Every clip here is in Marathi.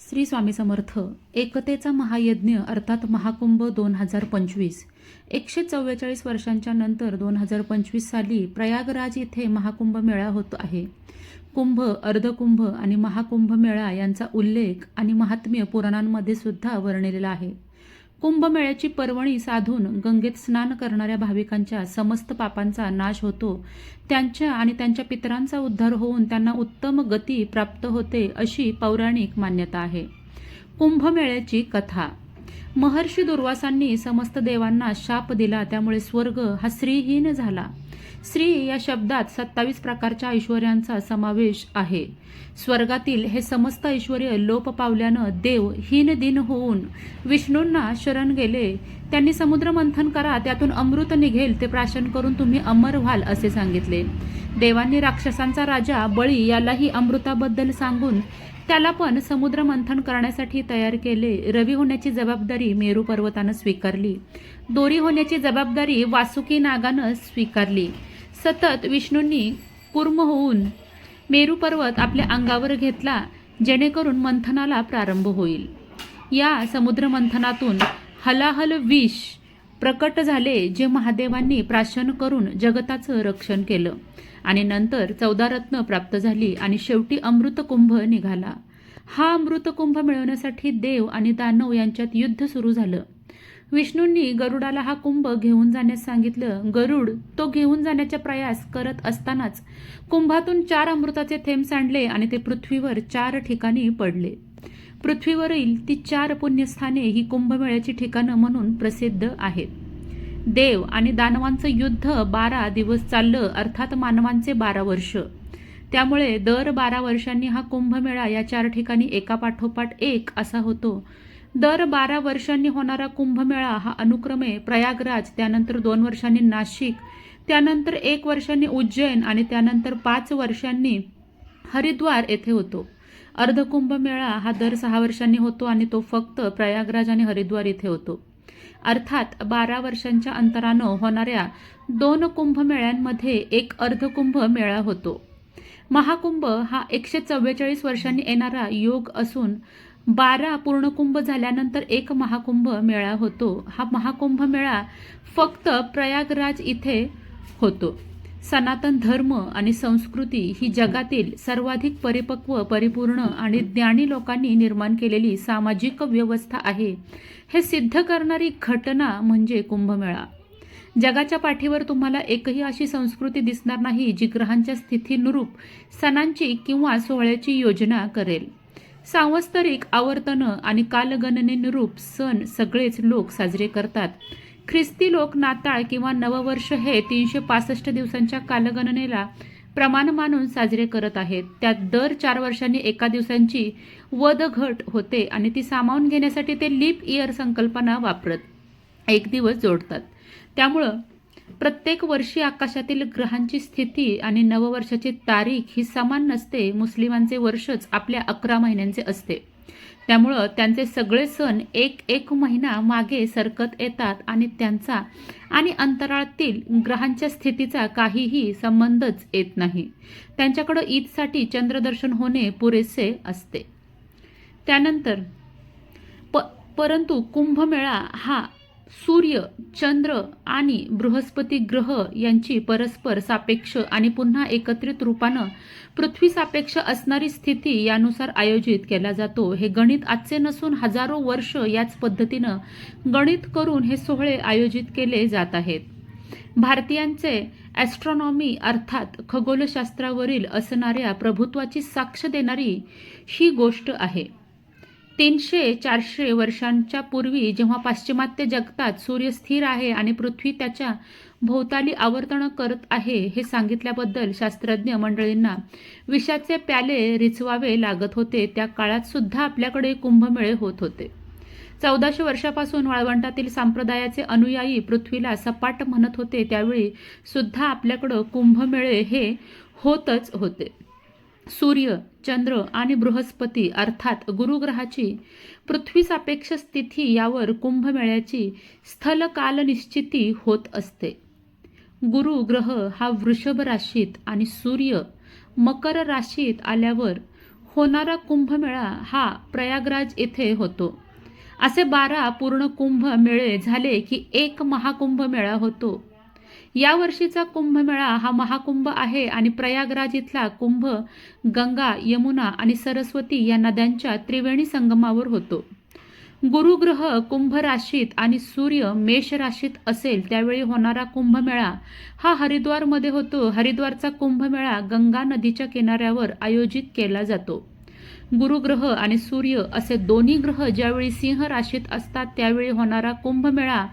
श्री स्वामी समर्थ एकतेचा महायज्ञ अर्थात महाकुंभ दोन हजार पंचवीस. एकशे चव्वेचाळीस वर्षांच्या नंतर दोन हजार पंचवीस साली प्रयागराज येथे महाकुंभ मेळा होत आहे. कुंभ अर्धकुंभ आणि महाकुंभ मेळा यांचा उल्लेख आणि महात्म्य पुराणांमध्ये सुद्धा वर्णिलेला आहे. कुंभमेळ्याची पर्वणी साधून गंगेत स्नान करणाऱ्या भाविकांच्या समस्त पापांचा नाश होतो. त्यांच्या आणि त्यांच्या पितरांचा उद्धार होऊन त्यांना उत्तम गती प्राप्त होते अशी पौराणिक मान्यता आहे. कुंभमेळ्याची कथा. महर्षी दुर्वासांनी समस्त देवांना शाप दिला त्यामुळे स्वर्ग हा श्रीहीन झाला. श्री या शब्दात सत्तावीस प्रकारच्या ऐश्वर्यांचा समावेश आहे. स्वर्गातील हे समस्त ऐश्वर्य लोप पावल्यानं देव हीन दिन होऊन विष्णूंना शरण गेले. त्यांनी समुद्र मंथन करा त्यातून अमृत निघेल ते प्राशन करून तुम्ही अमर व्हाल असे सांगितले. देवांनी राक्षसांचा राजा बळी यालाही अमृताबद्दल सांगून त्याला पण समुद्र मंथन करण्यासाठी तयार केले. रवी होण्याची जबाबदारी मेरू पर्वतानं स्वीकारली. दोरी होण्याची जबाबदारी वासुकी नागानं स्वीकारली. सतत विष्णूंनी कुर्म होऊन मेरू पर्वत आपल्या अंगावर घेतला जेणेकरून मंथनाला प्रारंभ होईल. या समुद्र मंथनातून हलाहल विष प्रकट झाले जे महादेवांनी प्राशन करून जगताचं रक्षण केलं. आणि नंतर चौदा रत्न प्राप्त झाली आणि शेवटी अमृत कुंभ निघाला. हा अमृत कुंभ मिळवण्यासाठी देव आणि दानव यांच्यात युद्ध सुरू झालं. विष्णूंनी गरुडाला हा कुंभ घेऊन जाण्यास सांगितलं. गरुड तो घेऊन जाण्याचा प्रयास करत असतानाच कुंभातून चार अमृताचे थेंब सांडले आणि ते पृथ्वीवर चार ठिकाणी पडले. पृथ्वीवरील ती चार पुण्यस्थाने ही कुंभमेळ्याची ठिकाणं म्हणून प्रसिद्ध आहेत. देव आणि दानवांचं युद्ध बारा दिवस चाललं अर्थात मानवांचे बारा वर्ष. त्यामुळे दर बारा वर्षांनी हा कुंभमेळा या चार ठिकाणी एका पाठोपाठ एक असा होतो. दर बारा वर्षांनी होणारा कुंभमेळा हा अनुक्रमे प्रयागराज त्यानंतर दोन वर्षांनी नाशिक त्यानंतर एक वर्षांनी उज्जैन आणि त्यानंतर पाच वर्षांनी हरिद्वार येथे होतो. अर्धकुंभ मेळा हा दर सहा वर्षांनी होतो आणि तो फक्त प्रयागराज आणि हरिद्वार इथे होतो. अर्थात बारा वर्षांच्या अंतरानं होणाऱ्या दोन कुंभमेळ्यांमध्ये एक अर्धकुंभ मेळा होतो. महाकुंभ हा एकशे चव्वेचाळीस वर्षांनी येणारा योग असून बारा पूर्णकुंभ झाल्यानंतर एक महाकुंभ मेळा होतो. हा महाकुंभ मेळा फक्त प्रयागराज इथे होतो. सनातन धर्म आणि संस्कृती ही जगातील सर्वाधिक परिपक्व परिपूर्ण आणि ज्ञानी लोकांनी निर्माण केलेली सामाजिक व्यवस्था आहे. हे सिद्ध करणारी घटना म्हणजे कुंभमेळा. जगाच्या पाठीवर तुम्हाला एकही अशी संस्कृती दिसणार नाही जी ग्रहांच्या स्थितीनुरूप सणांची किंवा सोहळ्याची योजना करेल. सांवत्सरिक आवर्तनं आणि कालगणनेनुरूप सण सगळेच लोक साजरे करतात. ख्रिस्ती लोक नाताळ किंवा नववर्ष हे तीनशे पासष्ट दिवसांच्या कालगणनेला प्रमाण मानून साजरे करत आहेत. त्यात दर चार वर्षांनी एका दिवसांची वध घट होते आणि ती सामावून घेण्यासाठी ते लीप इयर संकल्पना वापरत एक दिवस जोडतात. त्यामुळं प्रत्येक वर्षी आकाशातील ग्रहांची स्थिती आणि नववर्षाची तारीख ही समान नसते मुस्लिमांचे वर्षच आपल्या अकरा महिन्यांचे असते. त्यामुळं त्यांचे सगळे सण एक एक महिना मागे सरकत येतात आणि त्यांचा आणि अंतराळातील ग्रहांच्या स्थितीचा काहीही संबंधच येत नाही. त्यांच्याकडं ईदसाठी चंद्रदर्शन होणे पुरेसे असते. त्यानंतर प परंतु कुंभमेळा हा सूर्य चंद्र आणि बृहस्पती ग्रह यांची परस्पर सापेक्ष आणि पुन्हा एकत्रित रूपानं पृथ्वी सापेक्ष असणारी स्थिती यानुसार आयोजित केला जातो. हे गणित आजचे नसून हजारो वर्ष याच पद्धतीनं गणित करून हे सोहळे आयोजित केले जात आहेत. भारतीयांचे ॲस्ट्रॉनॉमी अर्थात खगोलशास्त्रावरील असणाऱ्या प्रभुत्वाची साक्ष देणारी ही गोष्ट आहे. तीनशे चारशे वर्षांच्या पूर्वी जेव्हा पाश्चिमात्य जगतात सूर्य स्थिर आहे आणि पृथ्वी त्याच्या भोवताली आवर्तन करत आहे हे सांगितल्याबद्दल शास्त्रज्ञ मंडळींना विषाचे प्याले रिचवावे लागत होते. त्या काळात सुद्धा आपल्याकडे कुंभमेळे होत होते. चौदाशे वर्षापासून वाळवंटातील संप्रदायाचे अनुयायी पृथ्वीला सपाट म्हणत होते. त्यावेळी सुद्धा आपल्याकडं कुंभमेळे हे होतच होते. सूर्य चंद्र आणि बृहस्पती अर्थात गुरुग्रहाची पृथ्वी सापेक्ष स्थिती यावर कुंभमेळ्याची स्थलकाल निश्चिती होत असते. गुरु ग्रह हा वृषभ राशीत आणि सूर्य मकर राशीत आल्यावर होणारा कुंभमेळा हा प्रयागराज येथे होतो. असे बारा पूर्ण कुंभ मेळे झाले की एक महाकुंभ मेळा होतो. यावर्षीचा कुंभमेळा हा महाकुंभ आहे आणि प्रयागराज इथला कुंभ गंगा यमुना आणि सरस्वती या नद्यांच्या त्रिवेणी संगमावर होतो. गुरुग्रह कुंभ राशीत आणि सूर्य मेष राशीत असेल त्यावेळी होणारा कुंभमेळा हा हरिद्वारमध्ये होतो. हरिद्वारचा कुंभमेळा गंगा नदीच्या किनाऱ्यावर आयोजित केला जातो. गुरुग्रह आणि सूर्य असे दोन्ही ग्रह ज्यावेळी सिंह राशीत असतात त्यावेळी होणारा कुंभमेळा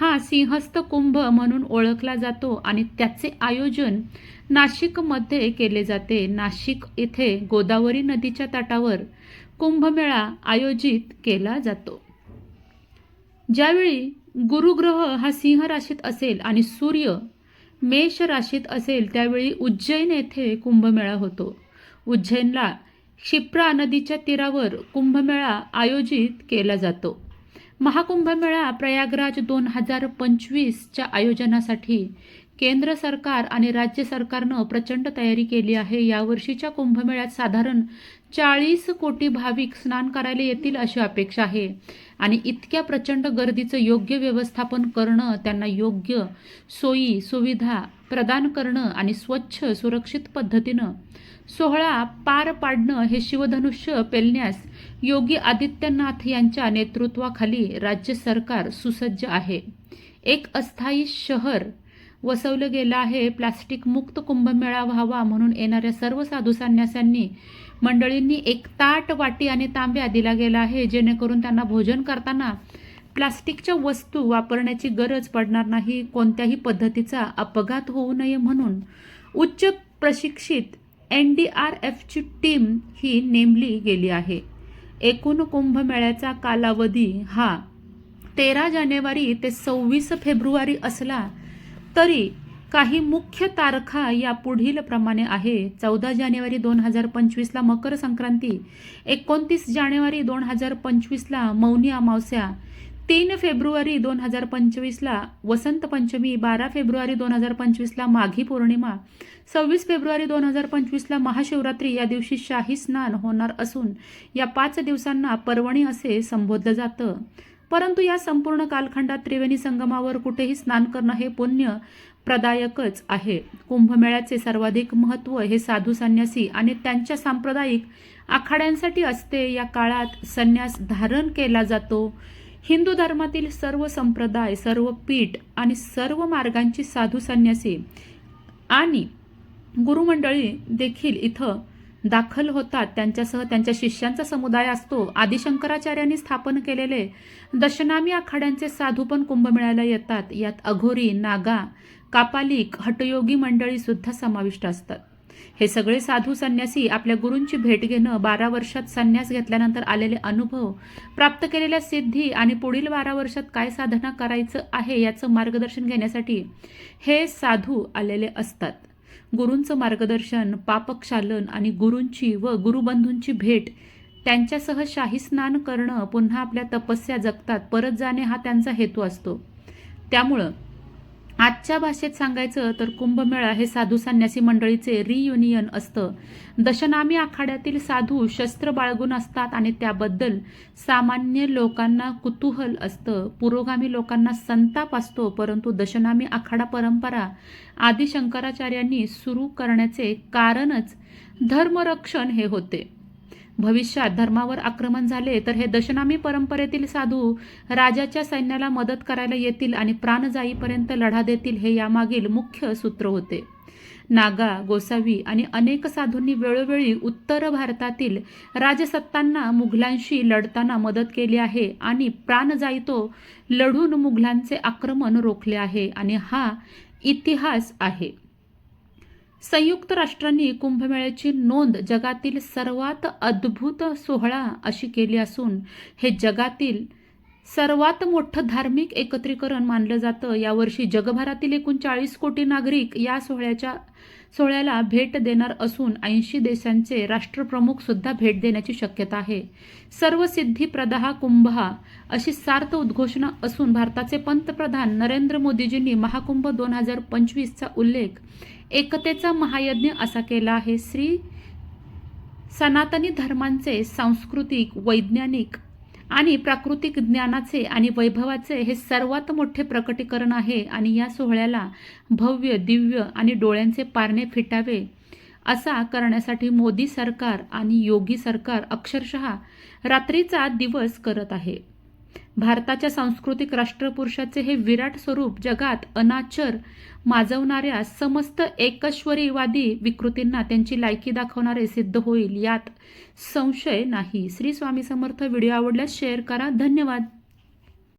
हा सिंहस्थ कुंभ म्हणून ओळखला जातो आणि त्याचे आयोजन नाशिकमध्ये केले जाते. नाशिक येथे गोदावरी नदीच्या तटावर कुंभमेळा आयोजित केला जातो. ज्यावेळी गुरुग्रह हा सिंह राशीत असेल आणि सूर्य मेष राशीत असेल त्यावेळी उज्जैन येथे कुंभमेळा होतो. उज्जैनला क्षिप्रा नदीच्या तीरावर कुंभमेळा आयोजित केला जातो. महाकुंभमेळा प्रयागराज दोन हजार पंचवीसच्या आयोजनासाठी केंद्र सरकार आणि राज्य सरकारनं प्रचंड तयारी केली आहे. यावर्षीच्या कुंभमेळ्यात साधारण चाळीस कोटी भाविक स्नान करायला येतील अशी अपेक्षा आहे. आणि इतक्या प्रचंड गर्दीचं योग्य व्यवस्थापन करणं त्यांना योग्य सोयी सुविधा प्रदान करणं आणि स्वच्छ सुरक्षित पद्धतीनं सोहळा पार पाडणं हे शिवधनुष्य पेलण्यास योगी आदित्यनाथ यांच्या नेतृत्वाखाली राज्य सरकार सुसज्ज आहे. एक अस्थायी शहर वसवलं गेलं आहे. प्लास्टिक मुक्त कुंभमेळा व्हावा म्हणून येणाऱ्या सर्व साधू संन्यासांनी मंडळींनी एक ताट वाटी आणि तांब्या दिला गेला आहे जेणेकरून त्यांना भोजन करताना प्लास्टिकच्या वस्तू वापरण्याची गरज पडणार नाही कोणत्याही पद्धतीचा अपघात होऊ नये म्हणून उच्च प्रशिक्षित एन डी आर एफची टीम ही नेमली गेली आहे. एकूण कुंभमेळ्याचा कालावधी हा तेरा जानेवारी ते सव्वीस फेब्रुवारी असला तरी काही मुख्य तारखा या पुढील प्रमाणे आहे. चौदा जानेवारी दोन हजार पंचवीसला मकर संक्रांती एकोणतीस जानेवारी दोन हजार पंचवीसला मौनी अमावस्या तीन फेब्रुवारी दोन हजार पंचवीसला वसंत पंचमी बारा फेब्रुवारी दोन हजार पंचवीसला माघी पौर्णिमा सव्वीस फेब्रुवारी दोन हजार पंचवीसला महाशिवरात्री या दिवशी शाही स्नान होणार असून या पाच दिवसांना पर्वणी असे संबोधलं जातं. परंतु या संपूर्ण कालखंडात त्रिवेणी संगमावर कुठेही स्नान करणं हे पुण्य प्रदायकच आहे. कुंभमेळ्याचे सर्वाधिक महत्त्व हे साधू संन्यासी आणि त्यांच्या सांप्रदायिक आखाड्यांसाठी असते. या काळात संन्यास धारण केला जातो. हिंदू धर्मातील सर्व संप्रदाय सर्व पीठ आणि सर्व मार्गांची साधू संन्यासी आणि गुरुमंडळी देखील इथं दाखल होतात. त्यांच्यासह त्यांच्या शिष्यांचा समुदाय असतो. आदिशंकराचार्यांनी स्थापन केलेले दशनामी आखाड्यांचे साधू पण कुंभमेळ्याला येतात. यात अघोरी नागा कापालिक हटयोगी मंडळी सुद्धा समाविष्ट असतात. हे सगळे साधू संन्यासी आपल्या गुरूंची भेट घेणं बारा वर्षात संन्यास घेतल्यानंतर आलेले अनुभव प्राप्त केलेल्या सिद्धी आणि पुढील बारा वर्षात काय साधना करायचं आहे याचं मार्गदर्शन घेण्यासाठी हे साधू आलेले असतात. गुरूंचं मार्गदर्शन पापक्षालन आणि गुरूंची व गुरुबंधूंची भेट त्यांच्यासह शाही स्नान करणं पुन्हा आपल्या तपस्या जगतात परत जाणे हा त्यांचा हेतू असतो. त्यामुळं आजच्या भाषेत सांगायचं तर कुंभमेळा हे साधू संन्यासी मंडळीचे रियुनियन असतं. दशनामी आखाड्यातील साधू शस्त्र बाळगून असतात आणि त्याबद्दल सामान्य लोकांना कुतूहल असतं. पुरोगामी लोकांना संताप असतो परंतु दशनामी आखाडा परंपरा आदी शंकराचार्यांनी सुरू करण्याचे कारणच धर्मरक्षण हे होते. भविष्यात धर्मावर आक्रमण झाले तर हे दशनामी परंपरेतील साधू राजाच्या सैन्याला मदत करायला येतील आणि प्राण जाईपर्यंत लढा देतील हे यामागील मुख्य सूत्र होते. नागा गोसावी आणि अनेक साधूंनी वेळोवेळी उत्तर भारतातील राजसत्तांना मुघलांशी लढताना मदत केली आहे आणि प्राण जाईतो लढून मुघलांचे आक्रमण रोखले आहे आणि हा इतिहास आहे. संयुक्त राष्ट्रांनी कुंभमेळ्याची नोंद जगातील सर्वात अद्भुत सोहळा अशी केली असून हे जगातील सर्वात मोठं धार्मिक एकत्रीकरण मानलं जातं. यावर्षी जगभरातील एकूण चाळीस कोटी नागरिक या सोहळ्याच्या सोहळ्याला भेट देणार असून ऐंशी देशांचे राष्ट्रप्रमुख सुद्धा भेट देण्याची शक्यता आहे. सर्व सिद्धी प्रदाहा कुंभा अशी सार्थ उद्घोषणा असून भारताचे पंतप्रधान नरेंद्र मोदीजींनी महाकुंभ दोन हजार पंचवीसचा उल्लेख एकतेचा महायज्ञ असा केला आहे. श्री सनातनी धर्मांचे सांस्कृतिक वैज्ञानिक आणि प्राकृतिक ज्ञानाचे आणि वैभवाचे हे सर्वात मोठे प्रकटीकरण आहे आणि या सोहळ्याला भव्य दिव्य आणि डोळ्यांचे पारणे फिटावे असा करण्यासाठी मोदी सरकार आणि योगी सरकार अक्षरशः रात्रीचा दिवस करत आहे. भारताच्या सांस्कृतिक राष्ट्रपुरुषाचे हे विराट स्वरूप जगात अनाचर माजवणाऱ्या समस्त एकश्वरीवादी विकृतींना त्यांची लायकी दाखवणारे सिद्ध होईल यात संशय नाही. श्री स्वामी समर्थ व्हिडिओ आवडल्यास शेअर करा. धन्यवाद.